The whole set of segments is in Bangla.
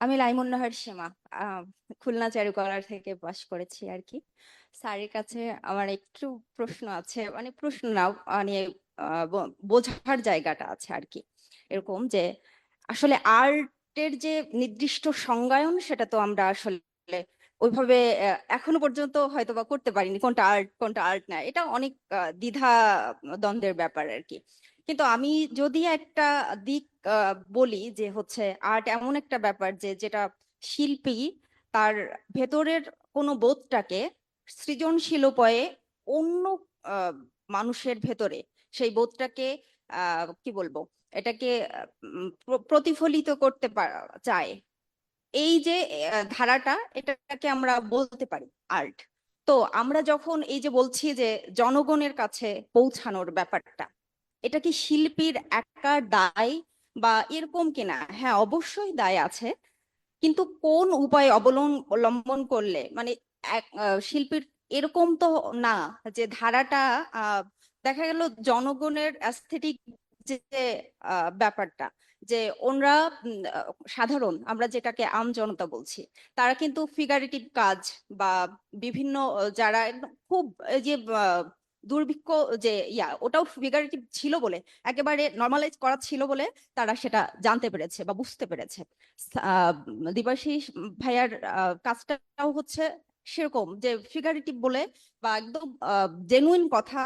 আমি লাইমুন্নাহার সীমা খুলনা চারুকলার থেকে পাশ করেছি আর কি। স্যারের কাছে আমার একটু প্রশ্ন আছে মানে প্রশ্ন না মানে বোঝার জায়গাটা আছে আর কি। এরকম যে, আসলে আর্টের যে নির্দিষ্ট সংজ্ঞায়ন, সেটা তো আমরা আসলে ওইভাবে এখনও পর্যন্ত হয়তো বা করতে পারিনি, কোনটা আর্ট কোনটা আর্ট না। এটা অনেক দ্বিধা দ্বন্দ্বের ব্যাপার আর কি। কিন্তু আমি যদি একটা দিক বলি যে হচ্ছে আর্ট এমন একটা ব্যাপার যে যেটা শিল্পী তার ভেতরের কোনো বোধটাকে সৃজনশীল উপায়ে অন্য মানুষের ভেতরে সেই বোধটাকে কি বলব এটাকে প্রতিফলিত করতে চায়। এই যে ধারাটা এটাকে আমরা বলতে পারি আর্ট তো আমরা যখন এই যে বলছি যে জনগণের কাছে পৌঁছানোর ব্যাপারটা এটা কি শিল্পীর একা দায় বা এরকম কিনা? হ্যাঁ অবশ্যই দায় আছে। কিন্তু কোন উপায় অবলম্বন করলে? মানে শিল্পীর এরকম তো না যে ধারাটা দেখা গেল জনগণের অ্যাস্থেটিক যে ব্যাপারটা, যে ওনরা সাধারণ, আমরা যেটাকে আম জনতা বলছি, তারা কিন্তু ফিগারেটিভ কাজ বা বিভিন্ন, যারা খুব যে দুর্ভিক্ষ যে, ইয়া, ওটাও ফিগারেটিভ ছিল বলে, একেবারে নর্মালাইজ করা ছিল বলে তারা সেটা জানতে পেরেছে বা বুঝতে পেরেছে। দিবাশিস ভাইয়ার কাজটাও হচ্ছে সেরকম যে ফিগারেটিভ বলে বা একদম জেনুইন কথা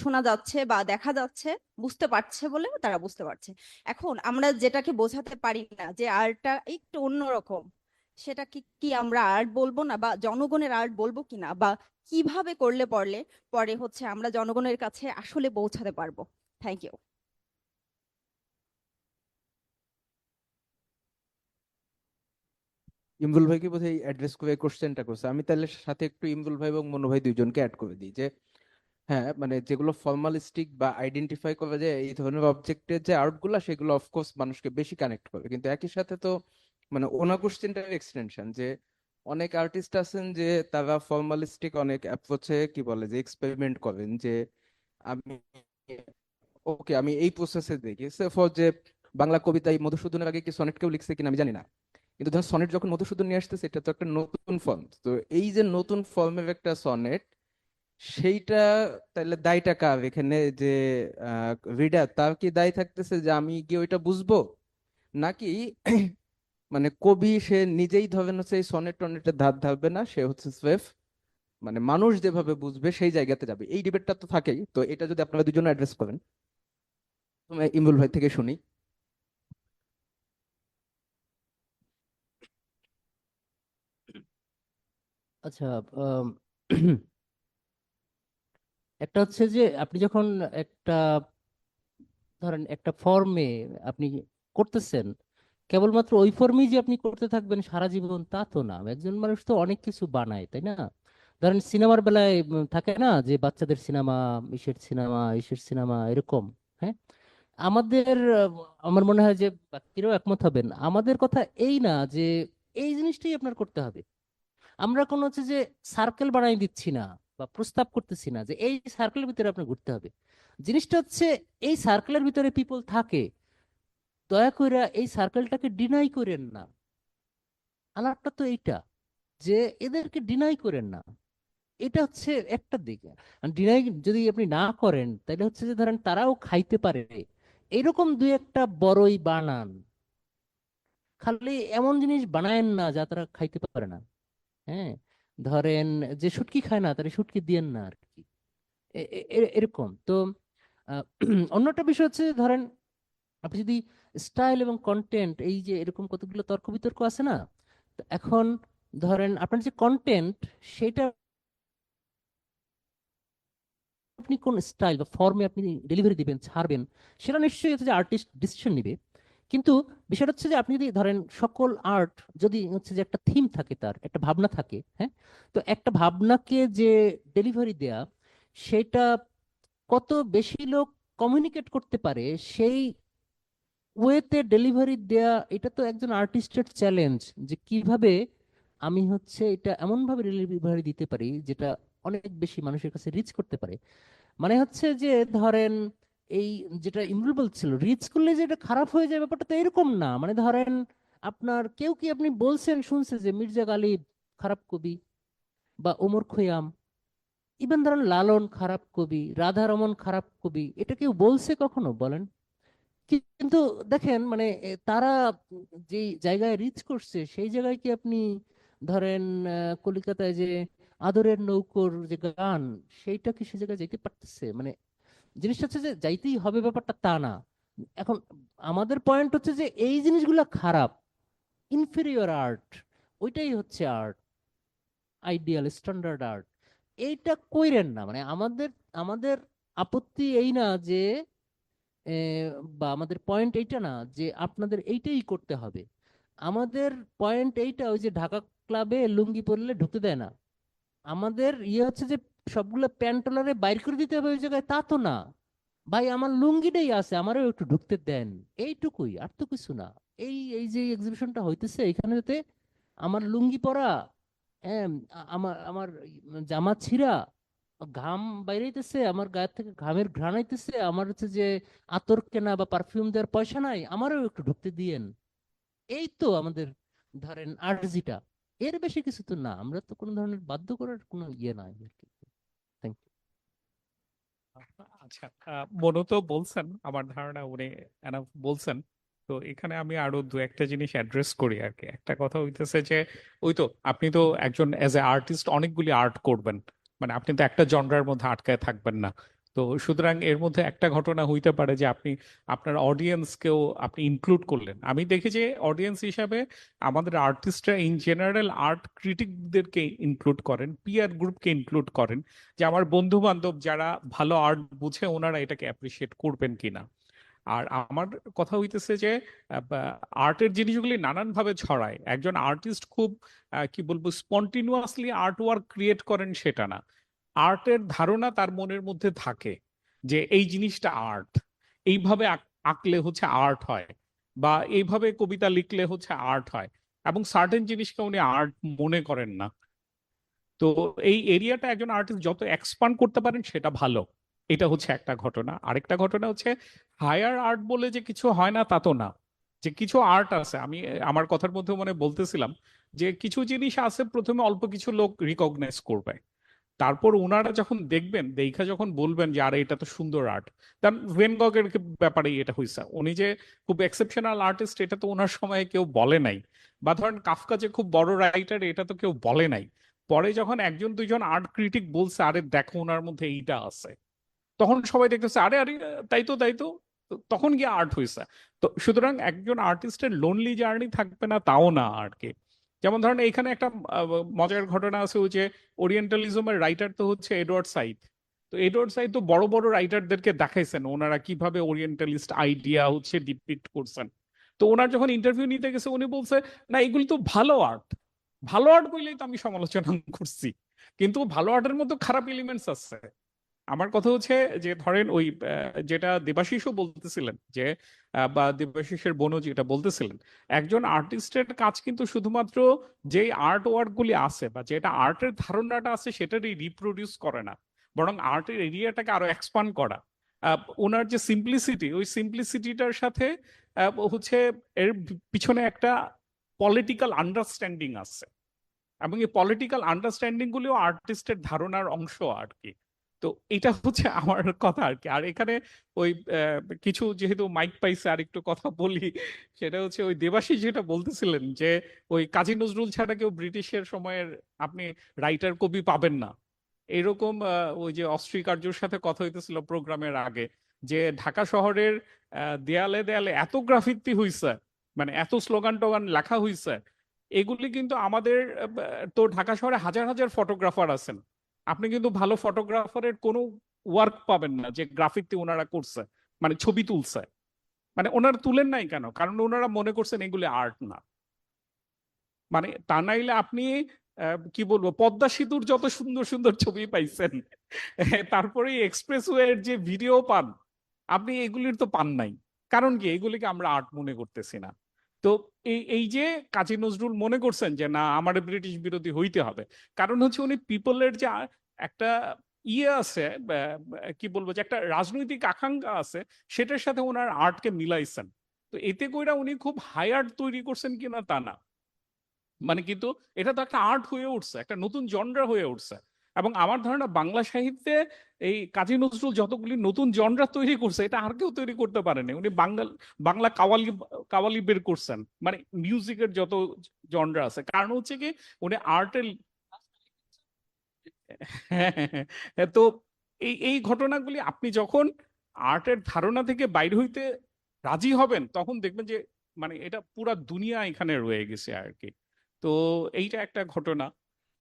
শোনা যাচ্ছে বা দেখা যাচ্ছে, বুঝতে পারছে বলে তারা বুঝতে পারছে। এখন আমরা যেটাকে বোঝাতে পারি না যে, আর্টটা একটু অন্যরকম, সেটা কি কি আমরা আর্ট বলব না বা জনগণের আর্ট বলব কিনা বা কীভাবে করলে পড়লে পরে হচ্ছে আমরা জনগণের কাছে আসলে পৌঁছাতে পারব? থ্যাংক ইউ ইমরুল ভাইকে বোধহয় অ্যাড্রেস করে কোশ্চেনটা করছে। আমি তাহলে সাথে একটু ইমরুল ভাই এবং মনু ভাই দুইজনকে অ্যাড করে দিই যে হ্যাঁ মানে যেগুলো ফর্মালিস্টিক বা আইডেন্টিফাই করা যায়, এই ধরনের অবজেক্টের যে আর্টগুলো সেগুলো অফকোর্স মানুষকে বেশি কানেক্ট করে। কিন্তু একই সাথে তো মানে ওনা কোশ্চেনটার এক্সটেনশন যে অনেক আর্টিস্ট আছেন যে তারা ফর্মালিস্টিক অনেক অ্যাপ্রোচে কি বলে, যে এক্সপেরিমেন্ট করেন যে আমি ওকে আমি এই প্রসেসে দেখি। ফর যে বাংলা কবিতায় মধুসূদনের আগে কি সনেট কেউ লিখছে কিনা আমি জানি না। কিন্তু ধর সনেট যখন মধুসূদন নিয়ে আসতেছে, এটা তো একটা নতুন ফর্ম তো এই যে নতুন ফর্মের একটা সনেট, সেইটা তাহলে দায়টা কার এখানে? যে রিডার তার কি দায় থাকতেছে যে আমি গিয়ে ওইটা বুঝব? নাকি মানে কবি, সে নিজেই ধরেন হচ্ছে এই সনেট টনেটের ধার ধারবে না, সে হচ্ছে স্রেফ মানে মানুষ যেভাবে বুঝবে সেই জায়গাতে যাবে। এই ডিবেটটা তো থাকেই। তো এটা যদি আপনারা দুজনে অ্যাড্রেস করেন। ইমরুল ভাই থেকে শুনি। আচ্ছা একটা হচ্ছে যে আপনি যখন একটা ধরেন একটা ফর্মে আপনি করতেছেন কেবলমাত্র ওই ফর্মেই যে আপনি করতে থাকবেন সারা জীবন তা তো না। একজন মানুষ তো অনেক কিছু বানায়, তাই না? ধরেন সিনেমার বেলায় থাকে না যে বাচ্চাদের সিনেমা, ইসের সিনেমা ইসের সিনেমা এরকম হ্যাঁ? আমাদের, আমার মনে হয় যে বাকিরাও একমত হবেন। আমাদের কথা এই না যে এই জিনিসটাই আপনার করতে হবে। আমরা কোনো হচ্ছে যে সার্কেল বানাই দিচ্ছি না বা প্রস্তাব করতেছি না যে এই সার্কেলের ভিতরে আপনার ঘুরতে হবে। জিনিসটা হচ্ছে এই সার্কেলের ভিতরে পিপল থাকে। দয়া করে এই সার্কেলটাকে ডিনাই করেন না। আলাপটা তো এইটা যে এদেরকে ডিনাই করেন না। এটা হচ্ছে একটা দিক। ডিনাই যদি আপনি না করেন তাহলে হচ্ছে যে ধরেন তারাও খাইতে পারে। এরকম দুই একটা বড়ই বানান। খালি এমন জিনিস বানায়েন না যা তারা খাইতে পারে না। হ্যাঁ? ধরেন যে শুটকি খায় না তারা শুটকি দিয়েন না আর কি। এরকম। তো আহ, অন্য একটা বিষয় হচ্ছে ধরেন আপনি যদি স্টাইল এবং কন্টেন্ট এই যে এরকম কতগুলো তর্ক বিতর্ক আছে না? এখন ধরেন আপনার যে কন্টেন্ট সেটা আপনি কোন স্টাইল বা ফর্মে আপনি ডেলিভারি দিবেন, ছাড়বেন, সেটা নিশ্চয়ই হচ্ছে যে আর্টিস্ট ডিসিশন নিবে। কিন্তু বিষয়টা হচ্ছে যে আপনি যদি ধরেন সকল আর্ট যদি হচ্ছে যে একটা থিম থাকে তার, একটা ভাবনা থাকে হ্যাঁ? তো একটা ভাবনাকে যে ডেলিভারি দেয়া, সেটা কত বেশি লোক কমিউনিকেট করতে পারে, সেই ওয়েতে ডেলিভারি দেয়া এটা তো একজন আর্টিস্টের চ্যালেঞ্জ যে কীভাবে আমি হচ্ছে এটা এমনভাবে ডেলিভারি দিতে পারি যেটা অনেক বেশি মানুষের কাছে রিচ করতে পারে। মানে হচ্ছে যে ধরেন এই যেটা ইমরুল বলছিল রিচ করলে যে এটা খারাপ হয়ে যায় ব্যাপারটা তো এরকম না। মানে ধরেন আপনার কেউ কি আপনি বলছেন, শুনছে যে মির্জা গালিব খারাপ কবি বা ওমর খৈয়াম, ইভেন ধরেন লালন খারাপ কবি রাধা রমন খারাপ কবি, এটা কেউ বলছে কখনো? বলেন। কিন্তু দেখেন মানে তারা যে জায়গায় রিচ করছে, সেই জায়গায় কি আপনি ধরেন কলিকাতায় যে আদরের নৌকোর যে গান, সেইটা কি সে জায়গায় যেতে পারতেছে? মানে জিনিসটা হচ্ছে যে যাইতেই হবে ব্যাপারটা তা না। এখন আমাদের পয়েন্ট হচ্ছে যে এই জিনিসগুলো খারাপ ইনফেরিয়র আর্ট ওইটাই হচ্ছে আর্ট আইডিয়াল স্ট্যান্ডার্ড আর্ট এইটা কইরেন না। মানে আমাদের আমাদের আপত্তি এই না যে বা আমাদের পয়েন্ট এইটা না যে আপনাদের এইটাই করতে হবে। আমাদের পয়েন্ট এইটা ওই যে ঢাকা ক্লাবে লুঙ্গি পরলে ঢুকতে দেয় না। আমাদের ইয়ে হচ্ছে যে সবগুলো প্যান্টলারে বাইর করে দিতে হবে ওই জায়গায়, তা তো না। ভাই, আমার লুঙ্গিটাই আছে, আমারও একটু ঢুকতে দেন। এইটুকুই, আর তো কিছু না। এই এই যে এক্সিবিশনটা হইতেছে, এখানেতে আমার লুঙ্গি পরা আমার আমার জামা ছিঁড়া ঘাম বাইরাইতেছে আমার গায়ের থেকে ঘামের ঘ্রাণ আইতেছে আমার হচ্ছে যে আতর কেনা বা পারফিউম দেওয়ার পয়সা নাই আমারও একটু ঢুকতে দিয়েন। এই তো আমাদের ধরেন আর্জিটা। এর বেশি কিছু তো না আমরা তো কোনো ধরনের বাধ্য করার কোনো ইয়ে নাই আর কি। আচ্ছা আহ, মনু তো বলছেন আমার ধারণা উনি বলছেন। তো এখানে আমি আরও দু একটা জিনিস অ্যাড্রেস করি আর কি। একটা কথা হইতেছে যে ওই তো আপনি তো একজন অ্যাজ এ আর্টিস্ট অনেকগুলি আর্ট করবেন। মানে আপনি তো একটা জনরার মধ্যে আটকায় থাকবেন না। তো সুতরাং এর মধ্যে একটা ঘটনা হইতে পারে যে আপনি, আপনার অডিয়েন্সকেও আপনি ইনক্লুড করলেন। আমি দেখি যে অডিয়েন্স হিসাবে আমাদের আর্টিস্টরা ইন জেনারেল আর্ট ক্রিটিকদেরকে ইনক্লুড করেন পিয়ার গ্রুপকে ইনক্লুড করেন যে আমার বন্ধু বান্ধব যারা ভালো আর্ট বুঝে ওনারা এটাকে অ্যাপ্রিসিয়েট করবেন কিনা। আর আমার কথা হইতেছে যে আর্টের জিনিসগুলি নানান ভাবে ছড়ায়। একজন আর্টিস্ট খুব কি বলব স্পন্টিনিয়াসলি আর্ট ওয়ার্ক ক্রিয়েট করেন সেটা না। আর্টের ধারণা তার মনের মধ্যে থাকে যে, এই জিনিসটা আর্ট। এইভাবে আঁকলে হচ্ছে আর্ট হয় বা এইভাবে কবিতা লিখলে হচ্ছে আর্ট হয় এবং সার্টেন জিনিসকে উনি আর্ট মনে করেন না। তো এই এরিয়াটা একজন আর্টিস্ট যত এক্সপান্ড করতে পারেন সেটা ভালো। এটা হচ্ছে একটা ঘটনা। আরেকটা ঘটনা হচ্ছে হায়ার আর্ট বলে যে কিছু হয় না, তা তো না। যে কিছু আর্ট আছে, আমি, আমার কথার মধ্যে মানে বলতেছিলাম যে কিছু জিনিস আছে, প্রথমে অল্প কিছু লোক রিকগনাইজ করবে। তারপর ওনারা যখন দেখবেন, দেখা যখন বলবেন যে, আরে, এটা তো সুন্দর আর্ট কারণ ভেন গগের ব্যাপারে এটা হয়েছে উনি যে খুব এক্সেপশনাল আর্টিস্ট এটা তো ওনার সময়ে কেউ বলে নাই। বা ধরেন কাফকা যে খুব বড় রাইটার এটা তো কেউ বলে নাই। পরে যখন একজন, দুইজন আর্ট ক্রিটিক বলছে, আরে, দেখো ওনার মধ্যে এইটা আছে। তখন সবাই দেখতেছে, আরে আরে, তাই তো তাই তো। তখন গিয়ে আর্ট হয়েছে তো সুতরাং একজন আর্টিস্টের লোনলি জার্নি থাকবে না, তাও না আর কি। যেমন ধরেন এখানে একটা মজার ঘটনা আছে যে ওরিয়েন্টালিজমের রাইটার তো হচ্ছে এডওয়ার্ড সাইদ তো এডওয়ার্ড সাইদ তো বড় বড় রাইটারদেরকে দেখাইছেন, ওনারা কীভাবে ওরিয়েন্টালিস্ট আইডিয়া হচ্ছে ডিপিক্ট করছেন। তো ওনার যখন ইন্টারভিউ নিতে গেছে, উনি বলছে, না, এগুলি তো ভালো আর্ট ভালো আর্ট বললেই তো আমি সমালোচনা করছি। কিন্তু ভালো আর্টের মধ্যে খারাপ এলিমেন্টস আছে। আমার কথা হচ্ছে যে ধরেন ওই যেটা দেবাশিসও বলতেছিলেন যে বা দেবাশিসের বোনও যেটা বলতেছিলেন, একজন আর্টিস্টের কাজ কিন্তু শুধুমাত্র যে আর্ট ওয়ার্ক গুলি আছে বা যেটা আর্টের ধারণাটা আছে সেটারই রিপ্রোডিউস করে না, বরং আর্টের এরিয়াটাকে আরও এক্সপান্ড করা। ওনার যে সিম্পলিসিটি ওই সিম্পলিসিটিটার সাথে হচ্ছে এর পিছনে একটা পলিটিক্যাল আন্ডারস্ট্যান্ডিং আছে এবং এই পলিটিক্যাল আন্ডারস্ট্যান্ডিং গুলিও আর্টিস্টের ধারণার অংশ আর কি। তো এটা হচ্ছে আমার কথা আর কি আর এখানে ওই কিছু যেহেতু মাইক পাইছে আর একটু কথা বলি, সেটা হচ্ছে ওই দেবাশিস যেটা বলতেছিলেন যে, ওই কাজী নজরুল ছাড়া কেউ ব্রিটিশের সময়ের আপনি রাইটার কবি পাবেন না। এরকম ওই যে অস্ট্রিকার্যর সাথে কথা হইতেছিল প্রোগ্রামের আগে যে, ঢাকা শহরের দেয়ালে দেয়ালে এত গ্রাফিতি হইছে মানে এত স্লোগান টোগান লেখা হইছে, এগুলি কিন্তু আমাদের তো ঢাকা শহরে হাজার হাজার ফটোগ্রাফার আছেন। আপনি কিন্তু ভালো ফটোগ্রাফারের কোনো ওয়ার্ক পাবেন না যে গ্রাফিকটি ওনারা করছে মানে ছবি তুলছে। মানে ওনারা তুলেন নাই কেন? কারণ ওনারা মনে করছেন এগুলি আর্ট না। মানে তা নাইলে আপনি কি বলব, পদ্মা সেতুর যত সুন্দর সুন্দর ছবি পাইছেন তারপরে এক্সপ্রেসওয়ের যে ভিডিও পান, আপনি এগুলির তো পান নাই। কারণ কি? এগুলিকে আমরা আর্ট মনে করতেছি না। তো এই এই যে কাজী নজরুল মনে করছেন যে, না, আমার ব্রিটিশ বিরোধী হইতে হবে। কারণ হচ্ছে উনি পিপলের যে একটা ইয়ে আছে কি বলব যে, একটা রাজনৈতিক আকাঙ্ক্ষা আছে, সেটার সাথে ওনার আর্টকে মিলাইছেন। তো তো এতে কইরা উনি খুব হাই আর্ট তৈরি করছেন কিনা তা না। মানে কিন্তু এটা তো একটা আর্ট হয়ে উঠছে, একটা নতুন জনরা হয়ে উঠছে। এবং আমার ধারণা বাংলা সাহিত্যে এই কাজী নজরুল যতগুলি নতুন জনরা তৈরি করছে এটা আর কেউ তৈরি করতে পারেনি। উনি বাঙ্গাল বাংলা কাওয়ালি কাওয়ালি বের করছেন। মানে মিউজিকের যত জনরা আছে। কারণ হচ্ছে কি উনি আর্টের হ্যাঁ, তো এই এই ঘটনাগুলি আপনি যখন আর্টের ধারণা থেকে বাইরে হইতে রাজি হবেন তখন দেখবেন যে মানে এটা পুরা দুনিয়া এখানে রয়ে গেছে আর কি। তো এইটা একটা ঘটনা।